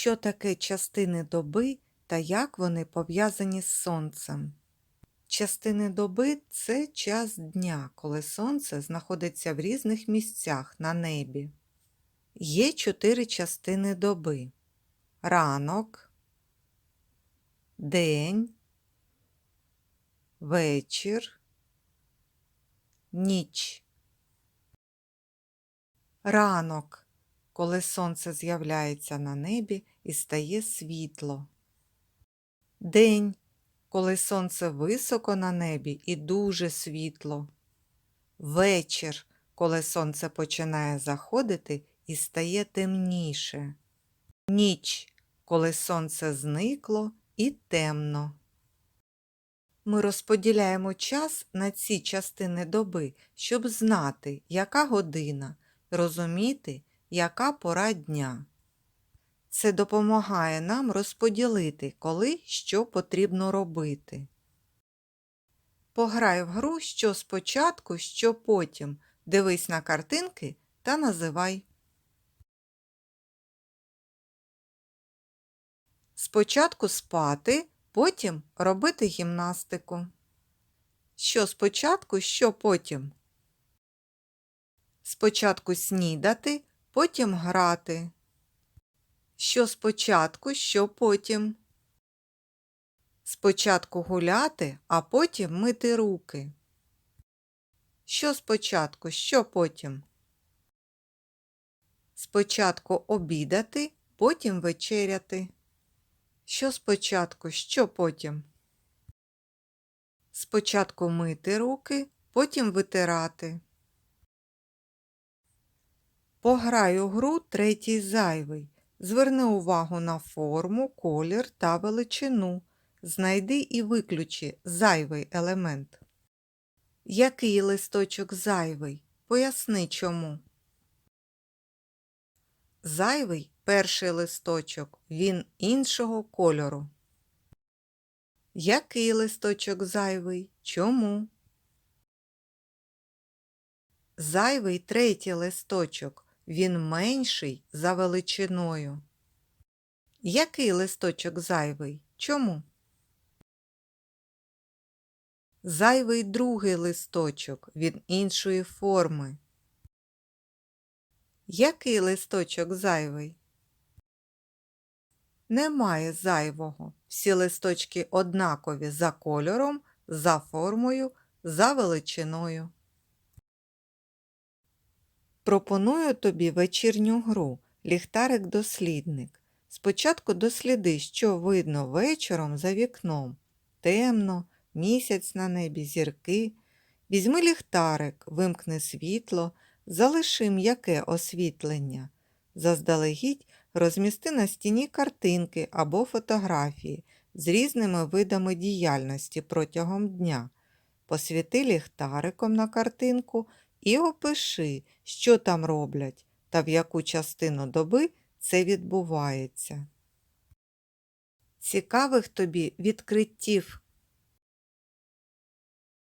Що таке частини доби та як вони пов'язані з сонцем? Частини доби це час дня, коли сонце знаходиться в різних місцях на небі. Є чотири частини доби: ранок, день, вечір, ніч. Ранок, коли сонце з'являється на небі і стає світло. День, коли сонце високо на небі і дуже світло. Вечір, коли сонце починає заходити і стає темніше. Ніч, коли сонце зникло і темно. Ми розподіляємо час на ці частини доби, щоб знати, яка година, розуміти, яка пора дня. Це допомагає нам розподілити, коли що потрібно робити. Пограй в гру, що спочатку, що потім. Дивись на картинки та називай. Спочатку спати, потім робити гімнастику. Що спочатку, що потім. Спочатку снідати, потім грати. Що спочатку, що потім. Спочатку гуляти, а потім мити руки. Що спочатку, що потім. Спочатку обідати, потім вечеряти. Що спочатку, що потім. Спочатку мити руки, потім витирати. Пограй у гру третій зайвий. Зверни увагу на форму, колір та величину. Знайди і виключи зайвий елемент. Який листочок зайвий? Поясни чому. Зайвий перший листочок, він іншого кольору. Який листочок зайвий? Чому? Зайвий третій листочок, він менший за величиною. Який листочок зайвий? Чому? Зайвий другий листочок, він іншої форми. Який листочок зайвий? Немає зайвого. Всі листочки однакові за кольором, за формою, за величиною. Пропоную тобі вечірню гру Ліхтарик-дослідник. Спочатку досліди, що видно вечором за вікном. Темно, місяць на небі, зірки. Візьми ліхтарик, вимкни світло, залиши м'яке освітлення. Заздалегідь розмісти на стіні картинки або фотографії з різними видами діяльності протягом дня. Посвіти ліхтариком на картинку і опиши, що там роблять та в яку частину доби це відбувається. Цікавих тобі відкриттів